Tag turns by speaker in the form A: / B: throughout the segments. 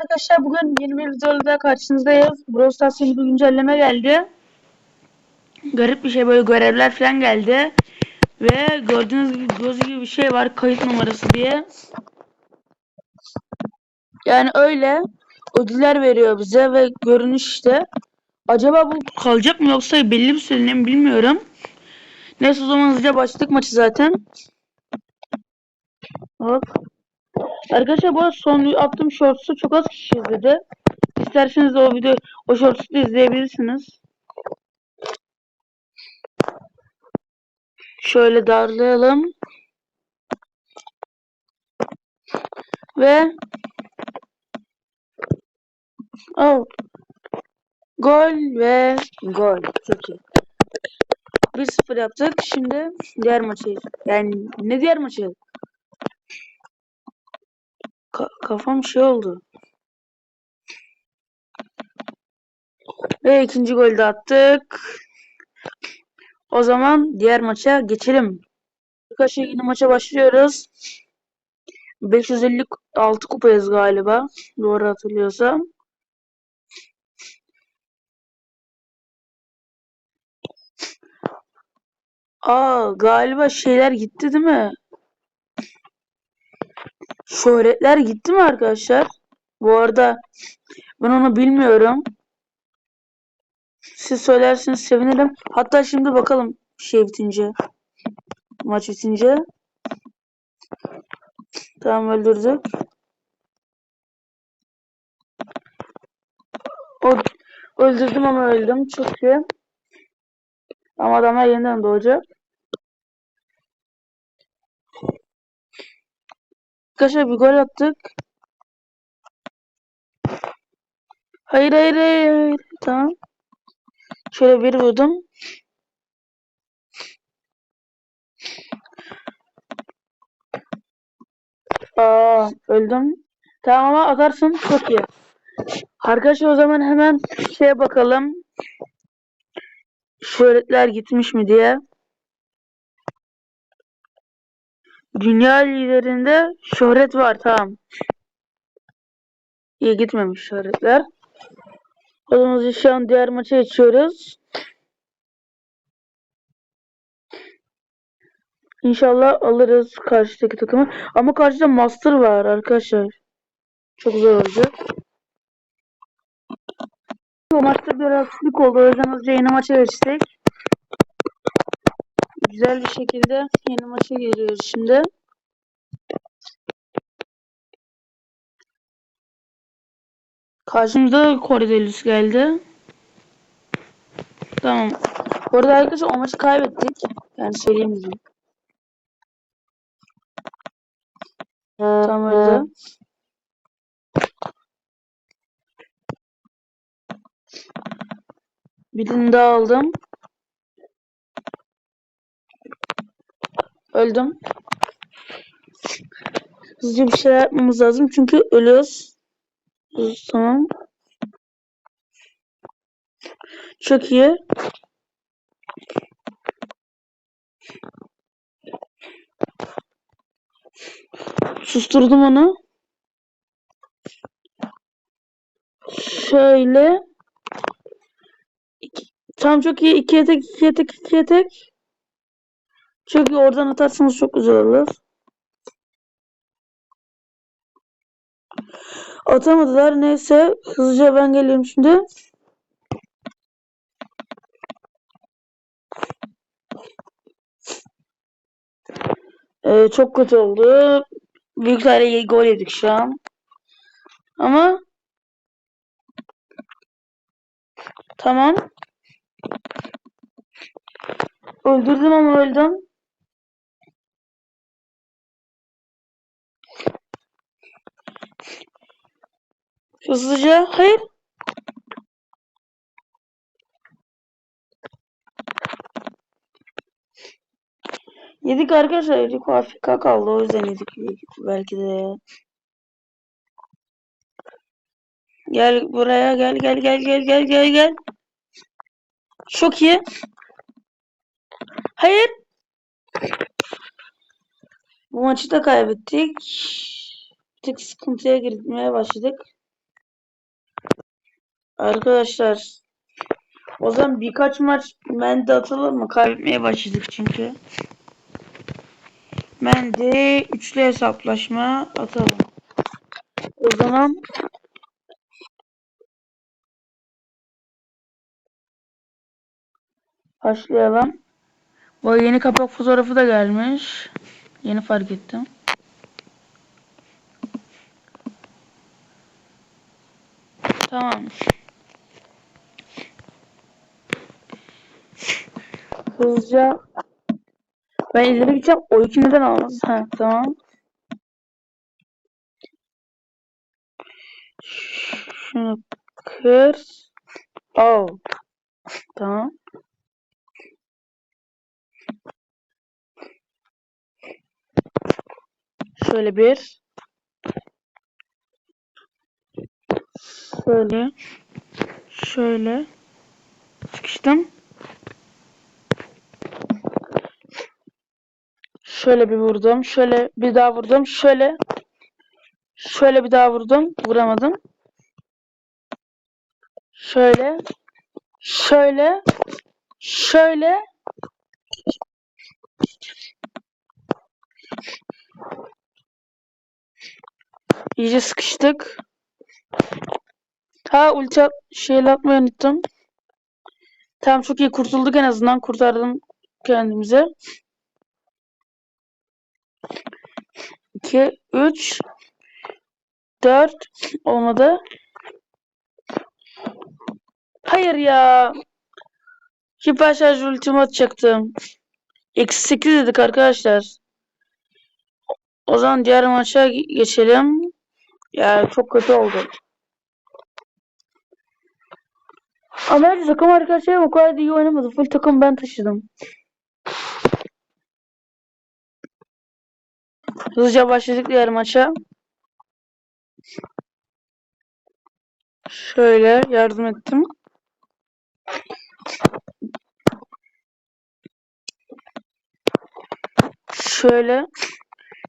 A: arkadaşlar bugün yeni bir videoda karşınızdayız. Brawl Stars yeni bir güncelleme geldi. Garip bir şey böyle görevler falan geldi. Ve gördüğünüz gibi göz gibi bir şey var kayıt numarası diye. Yani öyle ödüller veriyor bize ve görünüş işte. Acaba bu kalacak mı yoksa belli bir süreliğine mi bilmiyorum. Neyse o zaman hızlıca başladık maçı zaten. Hop. Arkadaşlar bu son attığım shorts'u çok az kişi izledi. İsterseniz o video o shorts'u da izleyebilirsiniz. Şöyle darlayalım. Ve oh. Gol ve gol. Çok iyi. 1-0 yaptık. Şimdi diğer maçı. Yani ne diğer maçı? Ka kafam şey oldu. Ve ikinci golü de attık. O zaman diğer maça geçelim. Arkadaşlar yeni maça başlıyoruz. 556 kupayız galiba. Doğru hatırlıyorsam. Aa galiba şeyler gitti değil mi? Şöhretler gitti mi arkadaşlar? Bu arada ben onu bilmiyorum. Siz söylerseniz sevinirim. Hatta şimdi bakalım şey bitince. Maç bitince. Tamam öldürdük. O, öldürdüm ama öldüm. Çok iyi. Ama adamlar yeniden doğacak. Arkadaşlar bir gol attık. Hayır hayır hayır. hayır. Tamam. Şöyle bir vurdum. Aa öldüm. Tamam ama atarsın çok iyi. Arkadaşlar o zaman hemen şeye bakalım. Şöhretler gitmiş mi diye. Dünya liderinde şöhret var tamam. İyi gitmemiş şöhretler. O zaman şu an diğer maça geçiyoruz. İnşallah alırız karşıdaki takımı. Ama karşıda Master var arkadaşlar. Çok zor olacak. Bu maçta bir aksilik oldu. O yüzden hızlıca yeni maça geçtik. Güzel bir şekilde yeni maça geliyoruz şimdi. Karşımıza Cordelis geldi. Tamam. Bu arada arkadaşlar o maçı kaybettik. Yani söyleyeyim dedim. Tamam öyle. Birini daha aldım. Öldüm. Hızlıca bir şeyler yapmamız lazım çünkü ölüyoruz. Tamam. Çok iyi. Susturdum onu. Şöyle. Tam çok iyi. İkiye tek, ikiye tek, ikiye tek. İyi. Oradan atarsanız çok güzel olur. Atamadılar. Neyse. Hızlıca ben geliyorum şimdi. Ee, çok kötü oldu. Büyük tane gol yedik şu an. Ama tamam. Öldürdüm ama öldüm. Hızlıca. Hayır. Yedik arkadaşlar. Yedik Afrika kaldı. O yüzden yedik belki de. Gel buraya gel gel gel gel gel gel gel. Çok iyi. Hayır. Bu maçı da kaybettik. Bir tık sıkıntıya girmeye başladık. Arkadaşlar o zaman birkaç maç Mende atalım mı? Kaybetmeye başladık çünkü. Mende üçlü hesaplaşma atalım. O zaman başlayalım. Bu yeni kapak fotoğrafı da gelmiş. Yeni fark ettim. Tamam. Hızlıca ben ileri gideceğim. O iki neden almaz? Ha tamam. Şunu kır. Oh. Tamam. Şöyle bir. Şöyle. Şöyle. Sıkıştım. Şöyle bir vurdum. Şöyle bir daha vurdum. Şöyle. Şöyle bir daha vurdum. Vuramadım. Şöyle. Şöyle. Şöyle. İyice sıkıştık. Ha ulti at şeyle atmayı unuttum. Tamam çok iyi kurtulduk en azından. Kurtardım kendimize. 2, 3, 4 olmadı. Hayır ya. Hiper şarj ultimi atacaktım. Eksi 8 dedik arkadaşlar. O zaman diğer maça geçelim. Ya çok kötü oldu. Ama takım arkadaşlarım o kadar da iyi oynamadı. Full takım ben taşıdım. Hızlıca başladık diğer maça. Şöyle yardım ettim. Şöyle.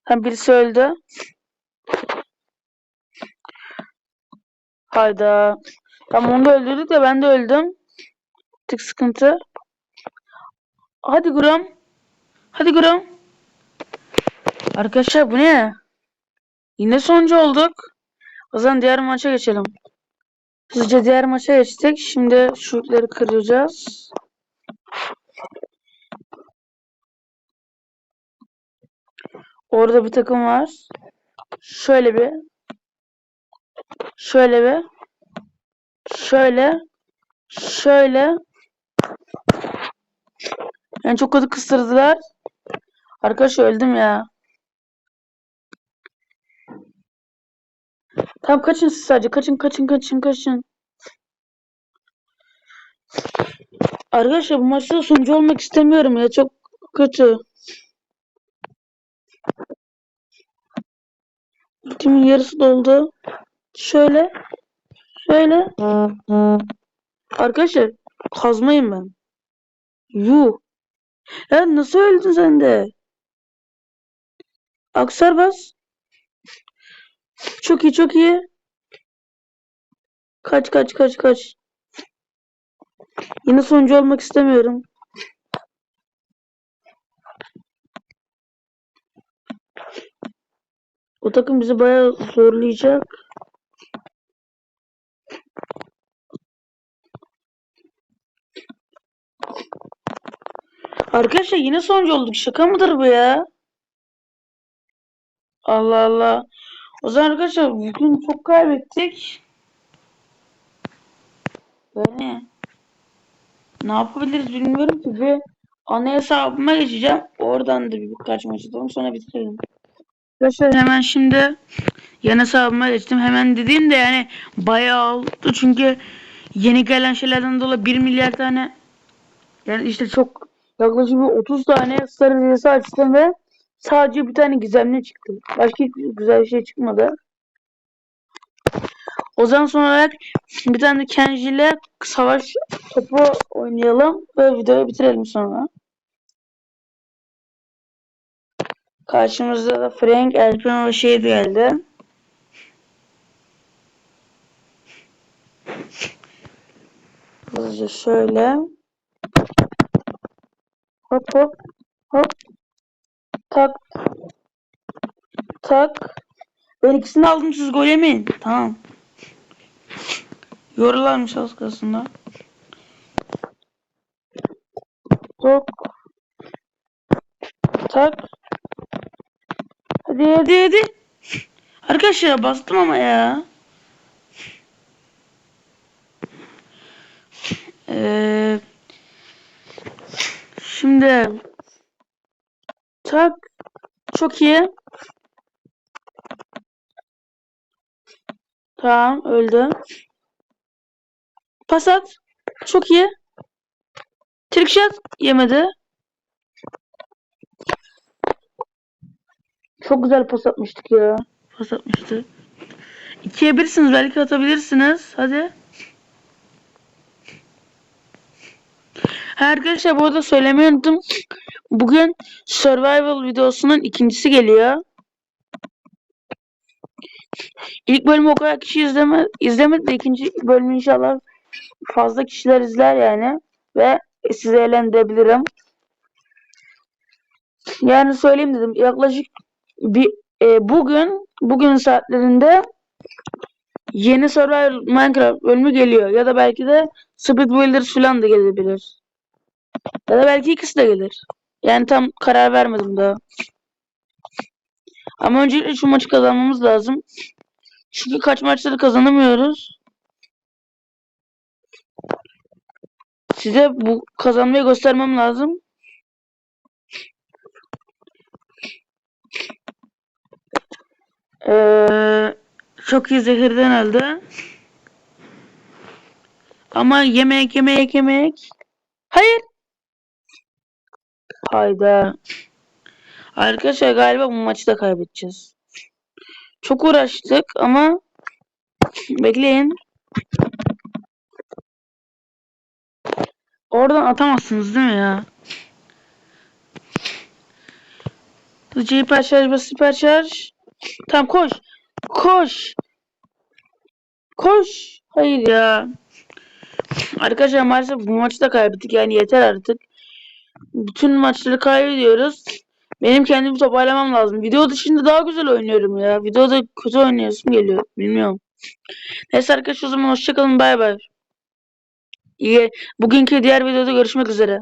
A: Hem birisi öldü. Hayda. Tamam onu da öldürdük de ben de öldüm. Tık sıkıntı. Hadi Guram. Hadi Guram. Arkadaşlar bu ne? Yine sonuncu olduk. O zaman diğer maça geçelim. Hızlıca diğer maça geçtik. Şimdi şu ipleri kıracağız. Orada bir takım var. Şöyle bir. Şöyle bir. Şöyle. Şöyle. Yani çok kötü kıstırdılar. Arkadaşlar öldüm ya. Tamam kaçın siz sadece. Kaçın kaçın kaçın kaçın. Arkadaşlar bu maçta sonucu olmak istemiyorum ya. Çok kötü. Ultimin yarısı doldu. Şöyle. Şöyle. Arkadaşlar kazmayım ben. Yuh. Ya nasıl öldün sen de? Aksar bas. Çok iyi çok iyi. Kaç kaç kaç kaç. Yine sonucu olmak istemiyorum. O takım bizi bayağı zorlayacak. Arkadaşlar yine sonucu olduk. Şaka mıdır bu ya? Allah Allah. O zaman arkadaşlar bugün çok kaybettik. Yani ne yapabiliriz bilmiyorum ki. Bir ana hesabıma geçeceğim. Oradan da bir birkaç maç atalım sonra bitirelim. Arkadaşlar hemen şimdi yan hesabıma geçtim. Hemen dediğim de yani bayağı oldu. Çünkü yeni gelen şeylerden dolayı 1 milyar tane yani işte çok yaklaşık bir 30 tane sarı açtım ve sadece bir tane gizemli çıktı. Başka güzel bir şey çıkmadı. O zaman son olarak bir tane de Kenji ile savaş topu oynayalım ve videoyu bitirelim sonra. Karşımızda da Frank, Elpino ve şey geldi. Hızlıca şöyle. Hop hop hop. Tak. Tak. Ben ikisini aldım siz gol yemeyin. Tamam. Yorularmış az kalsın Tok. Tak. Hadi hadi hadi. Arkadaşlar bastım ama ya. Ee, şimdi tak çok iyi. Tamam öldü. Pas at. Çok iyi. Trickshot yemedi. Çok güzel pas atmıştık ya. Pas atmıştı. İkiye birsiniz belki atabilirsiniz. Hadi. Arkadaşlar bu arada söylemeyi unuttum. Bugün survival videosunun ikincisi geliyor. İlk bölümü o kadar kişi izleme, izlemedi de ikinci bölümü inşallah fazla kişiler izler yani. Ve sizi eğlendirebilirim. Yani söyleyeyim dedim. Yaklaşık bir e, bugün bugün saatlerinde yeni Survival Minecraft bölümü geliyor. Ya da belki de Speed Builders falan da gelebilir. Ya da belki ikisi de gelir. Yani tam karar vermedim daha. Ama öncelikle şu maçı kazanmamız lazım. Çünkü kaç maçları kazanamıyoruz. Size bu kazanmayı göstermem lazım. Ee, çok iyi zehirden öldü. Ama yemek yemek yemek. Hayır. Hayda. Arkadaşlar galiba bu maçı da kaybedeceğiz. Çok uğraştık ama bekleyin. Oradan atamazsınız değil mi ya? Hızlıca hiper şarj bas şarj. Tamam koş. Koş. Koş. Hayır ya. Arkadaşlar maalesef bu maçı da kaybettik. Yani yeter artık. Bütün maçları kaybediyoruz. Benim kendimi toparlamam lazım. Video dışında daha güzel oynuyorum ya. Videoda kötü oynuyorsun geliyor. Bilmiyorum. Neyse arkadaşlar o zaman hoşçakalın. Bay bay. İyi. Bugünkü diğer videoda görüşmek üzere.